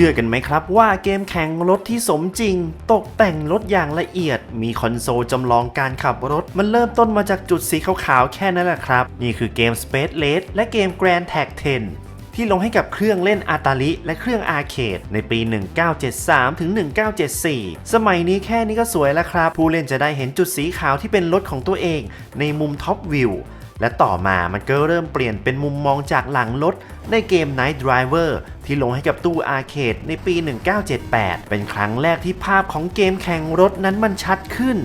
ชื่อกันไหมครับว่าเกมแข่งรถที่สมจริง ตกแต่งรถอย่างละเอียด มีคอนโซลจำลองการขับรถ มันเริ่มต้นมาจากจุดสีขาวๆแค่นั้นแหละครับ นี่คือเกม Space Race และเกม Grand Tag 10 ที่ลงให้กับเครื่องเล่นอาตาลิและเครื่องอาร์เคดในปี 1973 ถึง 1974 สมัยนี้แค่นี้ก็สวยแล้วครับ ผู้เล่นจะได้เห็นจุดสีขาวที่เป็นรถของตัวเอง ในมุมท็อปวิว และต่อมามันก็เริ่มเปลี่ยนเป็นมุมมองจากหลังรถในเกม Night Driver ที่ลงให้กับตู้อาร์เคดในปี 1978 เป็นครั้งแรกที่ภาพของเกมแข่งรถนั้นมันชัดขึ้น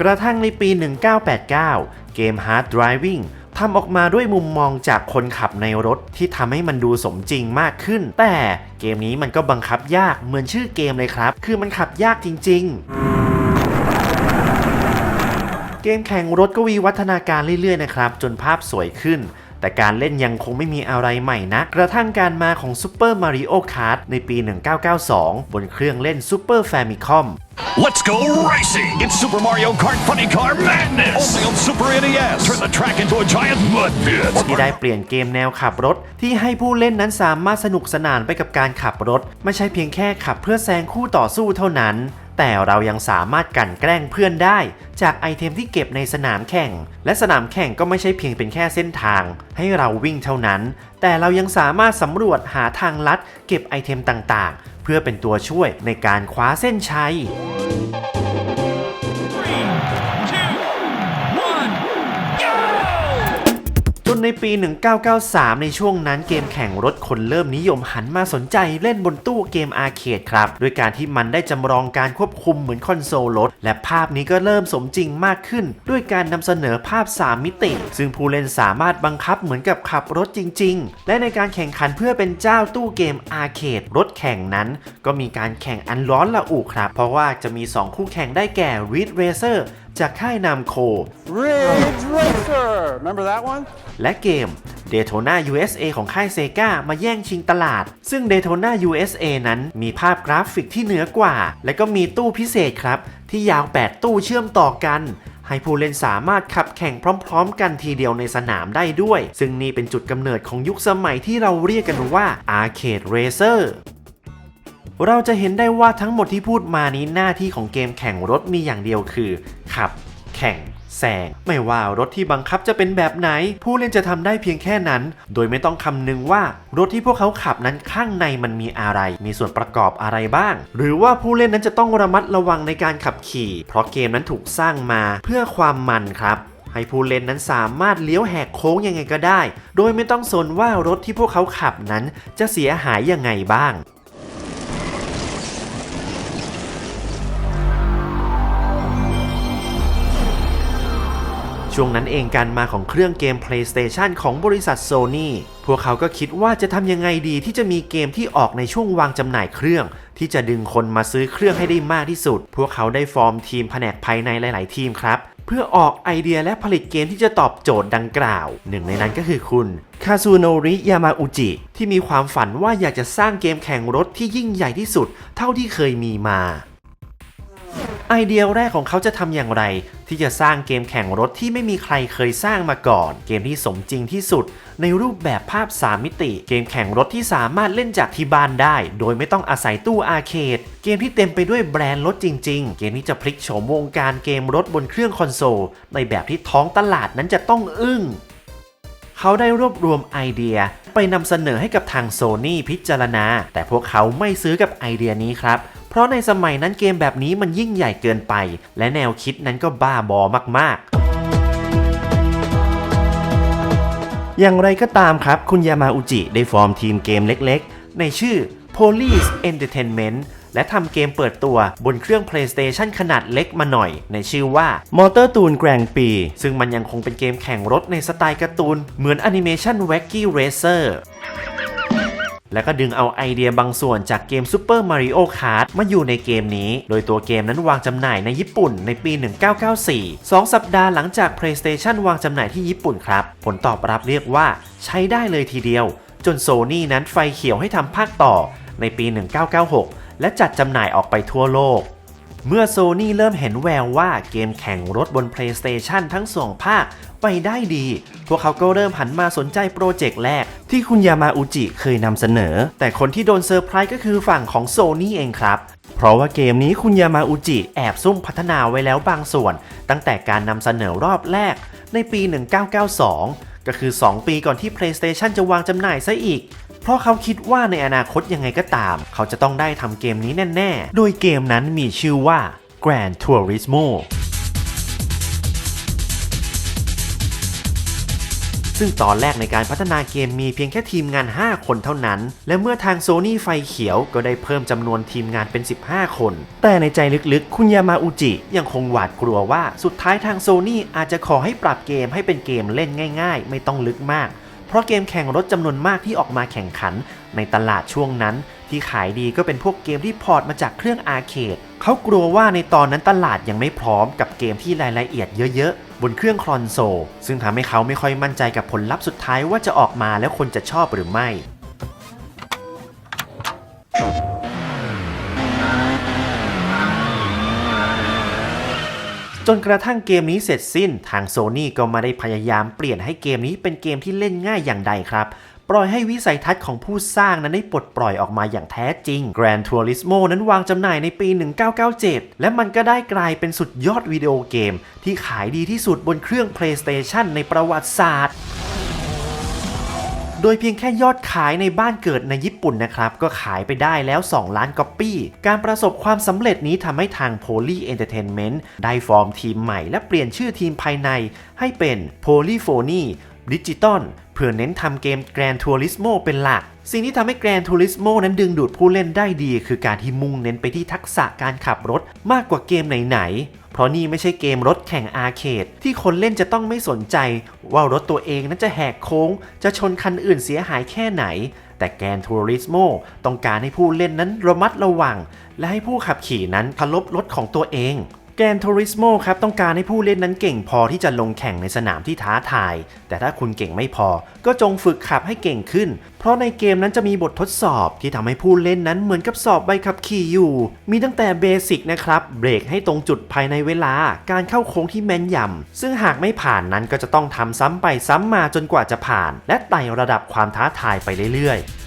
กระทั่งในปี 1989 เกม Hard Driving ทำออกมาด้วยมุมมองจากคนขับในรถที่ทำให้มันดูสมจริงมากขึ้น แต่เกมนี้มันก็บังคับยากเหมือนชื่อเกมเลยครับ คือมันขับยากจริง ๆ เกมแข่งรถก็วีวัฒนาการเรื่อยๆนะครับจนภาพสวยขึ้น แต่การเล่นยังคงไม่มีอะไรใหม่นะ กระทั่งการมาของ Super Mario Kart ในปี 1992 บนเครื่องเล่น Super Famicom Let's go racing! It's Super Mario Kart Funny Car Madness! Only on Super NES! Turn the track into a giant mud pit! ที่ได้เปลี่ยนเกมแนวขับรถ ที่ให้ผู้เล่นนั้นสามารถสนุกสนานไปกับการขับรถ ไม่ใช่เพียงแค่ขับเพื่อแซงคู่ต่อสู้เท่านั้น แต่เรายังสามารถกันแกล้งเพื่อนได้ จากไอเทมที่เก็บในสนามแข่ง และสนามแข่งก็ไม่ใช่เพียงเป็นแค่เส้นทาง ให้เราวิ่งเท่านั้น แต่เรายังสามารถสำรวจหาทางลัด เก็บไอเทมต่างๆ เพื่อเป็นตัวช่วยในการคว้าเส้นชัย ปี 1993 ในช่วงนั้นเกมแข่งรถคนเริ่มนิยมหันมาสนใจเล่นบนตู้เกมอาร์เคดครับ ด้วยการที่มันได้จำลองการควบคุมเหมือนคอนโซลรถ และภาพนี้ก็เริ่มสมจริงมากขึ้น ด้วยการนำเสนอภาพ 3 มิติ ซึ่งผู้เล่นสามารถบังคับเหมือนกับขับรถจริง ๆ และในการแข่งขันเพื่อเป็นเจ้าตู้เกมอาร์เคดรถแข่งนั้น ก็มีการแข่งอันร้อนระอุครับ เพราะว่าจะมี 2 คู่แข่งได้แก่ r i d Racer จากค่ายนามโค Ridge Racer. Remember that one? และเกม Daytona USA ของค่ายเซกามาแย่งชิงตลาด ซึ่ง Daytona USA นั้นมีภาพกราฟิกที่เหนือกว่า และก็มีตู้พิเศษครับ ที่ยาว 8 ตู้เชื่อมต่อกัน ให้ผู้เล่นสามารถขับแข่งพร้อม ๆ กันทีเดียวในสนามได้ด้วย ซึ่งนี่เป็นจุดกำเนิดของยุคสมัยที่เราเรียกกันว่า Arcade Racer เราจะเห็นได้ว่าทั้งหมดที่พูดมานี้หน้าที่ของเกมแข่งรถมีอย่างเดียวคือ ขับ แข่งแซงไม่ว่ารถที่บังคับจะเป็นแบบไหน ผู้เล่นจะทำได้เพียงแค่นั้น โดยไม่ต้องคำนึงว่ารถที่พวกเขาขับนั้นข้างในมันมีอะไร มีส่วนประกอบอะไรบ้าง หรือว่าผู้เล่นนั้นจะต้องระมัดระวังในการขับขี่ เพราะเกมนั้นถูกสร้างมาเพื่อความมันครับ ให้ผู้เล่นนั้นสามารถเลี้ยวแหกโค้งยังไงก็ได้ โดยไม่ต้องสนว่ารถที่พวกเขาขับนั้นจะเสียหายยังไงบ้าง ช่วงนั้นเองการมาของเครื่องเกม PlayStation ของบริษัท Sony พวกเขาก็คิดว่าจะทำยังไงดีที่จะมีเกมที่ออกในช่วงวางจำหน่ายเครื่อง ที่จะดึงคนมาซื้อเครื่องให้ได้มากที่สุด พวกเขาได้ฟอร์มทีมแผนกภายในหลาย ๆ ทีมครับเพื่อออกไอเดียและผลิตเกมที่จะตอบโจทย์ดังกล่าว หนึ่งในนั้นก็คือคุณคาซูโนริยามาอุจิ ที่มีความฝันว่าอยากจะสร้างเกมแข่งรถที่ยิ่งใหญ่ที่สุด เท่าที่เคยมีมา ไอเดียแรกของเขาจะทำอย่างไรที่จะสร้างเกมแข่งรถที่ไม่มีใครเคยสร้างมาก่อน เกมที่สมจริงที่สุด ในรูปแบบภาพ 3 มิติ เกมแข่งรถที่สามารถเล่นจากที่บ้านได้ โดยไม่ต้องอาศัยตู้อาร์เคดเกมที่เต็มไปด้วยแบรนด์รถจริง ๆ เกมนี้จะพลิกโฉมวงการเกมรถบนเครื่องคอนโซลในแบบที่ท้องตลาดนั้นจะต้องอึ้งเขาได้รวบรวมไอเดียไปนำเสนอให้กับทางโซ n y พิจารณา แต่พวกเขาไม่ซื้อกับไอเดียนี้ครับ เพราะในสมัยนั้นเกมแบบนี้มันยิ่งใหญ่เกินไป และแนวคิดนั้นก็บ้าบอมากๆอย่างไรก็ตามครับ คุณยามาอุจิได้ฟอร์มทีมเกมเล็กๆ ในชื่อ Police Entertainment และทำเกมเปิดตัวบนเครื่อง PlayStation ขนาดเล็กมาหน่อย ในชื่อว่า Motor t o o n Grand Prix ซึ่งมันยังคงเป็นเกมแข่งรถในสไตล์การ์ตูน เหมือนแอนิเมชัน Wacky Racer แล้วก็ดึงเอาไอเดียบางส่วนจากเกม Super Mario Kart มาอยู่ในเกมนี้ โดยตัวเกมนั้นวางจำหน่ายในญี่ปุ่นในปี 1994 2 สัปดาห์หลังจาก PlayStation วางจำหน่ายที่ญี่ปุ่นครับ ผลตอบรับเรียกว่าใช้ได้เลยทีเดียว จนโซนี่นั้นไฟเขียวให้ทำภาคต่อในปี 1996 และจัดจำหน่ายออกไปทั่วโลก เมื่อโซนี่เริ่มเห็นแววว่าเกมแข่งรถบน PlayStation ทั้งสองภาคไปได้ดี พวกเขาก็เริ่มหันมาสนใจโปรเจกต์แรก ที่คุณยามาอุจิเคยนำเสนอ แต่คนที่โดนเซอร์ไพรส์ก็คือฝั่งของโซนี่เองครับ เพราะว่าเกมนี้คุณยามาอุจิแอบซุ่มพัฒนาไว้แล้วบางส่วน ตั้งแต่การนำเสนอรอบแรกในปี 1992 ก็คือ 2 ปีก่อนที่ PlayStation จะวางจำหน่ายซะอีก เพราะเขาคิดว่าในอนาคตยังไงก็ตาม เขาจะต้องได้ทำเกมนี้แน่ ๆ โดยเกมนั้นมีชื่อว่า Grand Turismo ซึ่งตอนแรกในการพัฒนาเกมมีเพียงแค่ทีมงาน 5 คนเท่านั้น และเมื่อทางโซนี่ไฟเขียวก็ได้เพิ่มจำนวนทีมงานเป็น 15 คน แต่ในใจลึกๆ คุณยามาอุจิยังคงหวาดกลัวว่าสุดท้ายทางโซนี่อาจจะขอให้ปรับเกมให้เป็นเกมเล่นง่าย ๆ ไม่ต้องลึกมาก เพราะเกมแข่งรถจำนวนมากที่ออกมาแข่งขัน ในตลาดช่วงนั้น ที่ขายดีก็เป็นพวกเกมที่พอร์ตมาจากเครื่องอาร์เคดเขากลัวว่าในตอนนั้นตลาดยังไม่พร้อมกับเกมที่รายละเอียดเยอะๆ บนเครื่องคอนโซล ซึ่งทำให้เขาไม่ค่อยมั่นใจกับผลลัพธ์สุดท้ายว่าจะออกมาแล้วคนจะชอบหรือไม่ จนกระทั่งเกมนี้เสร็จสิ้น ทางโซนี่ก็มาได้พยายามเปลี่ยนให้เกมนี้เป็นเกมที่เล่นง่ายอย่างใดครับ ปล่อยให้วิสัยทัศน์ของผู้สร้างนั้นได้ปลดปล่อยออกมาอย่างแท้จริง Gran Turismo นั้นวางจำหน่ายในปี 1997 และมันก็ได้กลายเป็นสุดยอดวิดีโอเกม ที่ขายดีที่สุดบนเครื่อง PlayStation ในประวัติศาสตร์โดยเพียงแค่ยอดขายในบ้านเกิดในญี่ปุ่นนะครับ ก็ขายไปได้แล้ว 2 ล้านก๊อปปี้ การประสบความสำเร็จนี้ทำให้ทาง Poly Entertainment ได้ฟอร์มทีมใหม่และเปลี่ยนชื่อทีมภายในให้เป็น Polyphony Digital เพื่อเน้นทำเกม Gran Turismo เป็นหลัก สิ่งที่ทำให้ Gran Turismo นั้นดึงดูดผู้เล่นได้ดี คือการที่มุ่งเน้นไปที่ทักษะการขับรถมากกว่าเกมไหนๆ เพราะนี่ไม่ใช่เกมรถแข่งอาร์เคดที่คนเล่นจะต้องไม่สนใจ ว่ารถตัวเองนั้นจะแหกโค้ง จะชนคันอื่นเสียหายแค่ไหน แต่แกนทัวริสโมต้องการให้ผู้เล่นนั้นระมัดระวัง และให้ผู้ขับขี่นั้นเคารพรถของตัวเอง แกนทัวริสโมครับต้องการให้ผู้เล่นนั้นเก่งพอที่จะลงแข่งในสนามที่ท้าทาย แต่ถ้าคุณเก่งไม่พอ ก็จงฝึกขับให้เก่งขึ้น เพราะในเกมนั้นจะมีบททดสอบที่ทำให้ผู้เล่นนั้นเหมือนกับสอบใบขับขี่อยู่ มีตั้งแต่เบสิกนะครับ เบรกให้ตรงจุดภายในเวลา การเข้าโค้งที่แม่นยำซึ่งหากไม่ผ่านนั้นก็จะต้องทำซ้ำไปซ้ำมาจนกว่าจะผ่าน และไต่ระดับความท้าทายไปเรื่อยๆ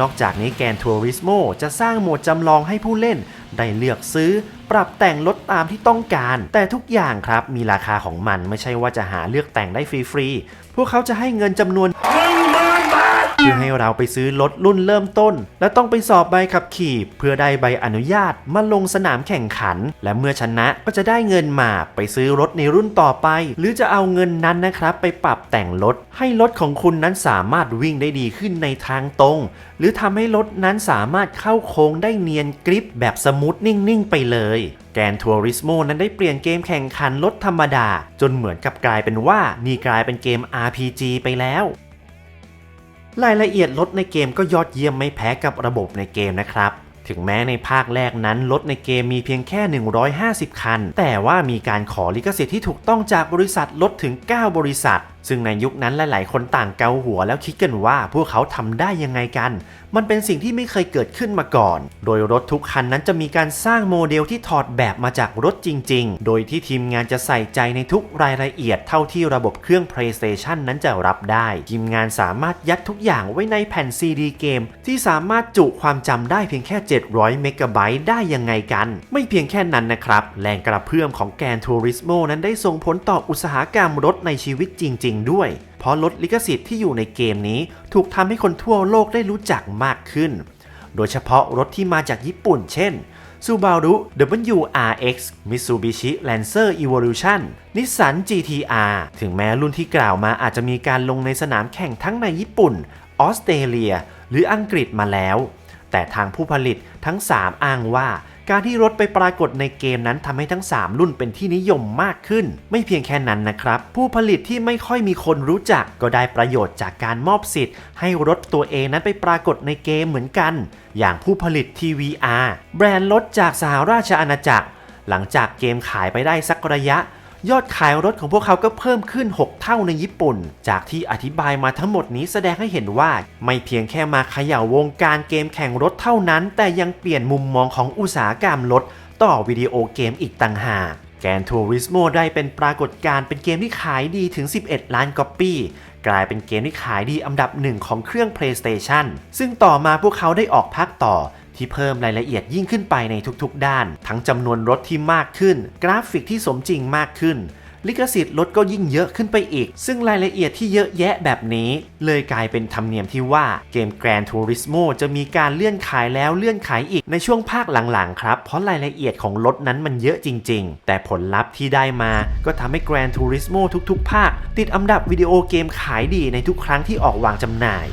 นอกจากนี้แกนทัวริสโมจะสร้างโหมดจำลองให้ผู้เล่น ได้เลือกซื้อ ปรับแต่งรถตามที่ต้องการ แต่ทุกอย่างครับมีราคาของมันไม่ใช่ว่าจะหาเลือกแต่งได้ฟรีๆพวกเขาจะให้เงินจำนวน เพื่อให้เราไปซื้อรถรุ่นเริ่มต้น และต้องไปสอบใบขับขี่ เพื่อได้ใบอนุญาตมาลงสนามแข่งขัน และเมื่อชนะก็จะได้เงินมาไปซื้อรถในรุ่นต่อไป หรือจะเอาเงินนั้นนะครับ ไปปรับแต่งรถ ให้รถของคุณนั้นสามารถวิ่งได้ดีขึ้นในทางตรง หรือทำให้รถนั้นสามารถเข้าโค้งได้เนียนกริปแบบสมูทนิ่งๆไปเลยแกนทัวริสโมนั้นได้เปลี่ยนเกมแข่งขันรถธรรมดา จนเหมือนกับกลายเป็นว่านี่กลายเป็นเกม RPG ไปแล้ว รายละเอียดรถในเกมก็ยอดเยี่ยมไม่แพ้กับระบบในเกมนะครับ ถึงแม้ในภาคแรกนั้นรถในเกมมีเพียงแค่ 150 คัน แต่ว่ามีการขอลิขสิทธิ์ที่ถูกต้องจากบริษัทรถถึง 9 บริษัท ซึ่งในยุคนั้นหลาย ๆ คนต่างเกาหัวแล้วคิดกันว่าพวกเขาทำได้ยังไงกัน มันเป็นสิ่งที่ไม่เคยเกิดขึ้นมาก่อน โดยรถทุกคันนั้นจะมีการสร้างโมเดลที่ถอดแบบมาจากรถจริง ๆ โดยที่ทีมงานจะใส่ใจในทุกรายละเอียดเท่าที่ระบบเครื่อง PlayStation นั้นจะรับได้ ทีมงานสามารถยัดทุกอย่างไว้ในแผ่น CD เกม ที่สามารถจุความจำได้เพียงแค่ 700 เมกะไบต์ได้ยังไงกัน ไม่เพียงแค่นั้นนะครับ แรงกระเพื่อมของแกนทัวริสโมนั้นได้ส่งผลต่ออุตสาหกรรมรถในชีวิตจริงๆด้วย เพราะรถลิขสิทธิ์ที่อยู่ในเกมนี้ ถูกทำให้คนทั่วโลกได้รู้จักมากขึ้น โดยเฉพาะรถที่มาจากญี่ปุ่น เช่น Subaru WRX Mitsubishi Lancer Evolution Nissan GTR ถึงแม้รุ่นที่กล่าวมาอาจจะมีการลงในสนามแข่งทั้งในญี่ปุ่น ออสเตรเลีย หรืออังกฤษมาแล้ว แต่ทางผู้ผลิตทั้ง 3 อ้างว่าการที่รถไปปรากฏในเกมนั้นทำให้ทั้ง 3 รุ่นเป็นที่นิยมมากขึ้น ไม่เพียงแค่นั้นนะครับ ผู้ผลิตที่ไม่ค่อยมีคนรู้จัก ก็ได้ประโยชน์จากการมอบสิทธิ์ ให้รถตัวเองนั้นไปปรากฏในเกมเหมือนกัน อย่างผู้ผลิต TVR แบรนด์รถจากสหราชอาณาจักร หลังจากเกมขายไปได้สักระยะ ยอดขายรถของพวกเขาก็เพิ่มขึ้น 6 เท่าในญี่ปุ่น จากที่อธิบายมาทั้งหมดนี้แสดงให้เห็นว่าไม่เพียงแค่มาเขย่าวงการเกมแข่งรถเท่านั้น แต่ยังเปลี่ยนมุมมองของอุตสาหกรรมรถต่อวิดีโอเกมอีกต่างหากแกนทัวริสโมได้เป็นปรากฏการณ์เป็นเกมที่ขายดีถึง 11 ล้านก๊อปปี้กลายเป็นเกมที่ขายดีอันดับหนึ่งของเครื่อง PlayStation ซึ่งต่อมาพวกเขาได้ออกภาคต่อ ที่เพิ่มรายละเอียดยิ่งขึ้นไปในทุกๆ ด้าน ทั้งจำนวนรถที่มากขึ้น กราฟิกที่สมจริงมากขึ้น ลิขสิทธิ์รถก็ยิ่งเยอะขึ้นไปอีก ซึ่งรายละเอียดที่เยอะแยะแบบนี้ เลยกลายเป็นธรรมเนียมที่ว่าเกม Gran Turismo จะมีการเลื่อนขายแล้วเลื่อนขายอีกในช่วงภาคหลังๆ ครับ เพราะรายละเอียดของรถนั้นมันเยอะจริง ๆ แต่ผลลัพธ์ที่ได้มาก็ทำให้ Gran Turismo ทุกๆ ภาค ติดอันดับวิดีโอเกมขายดีในทุกครั้งที่ออกวางจำหน่าย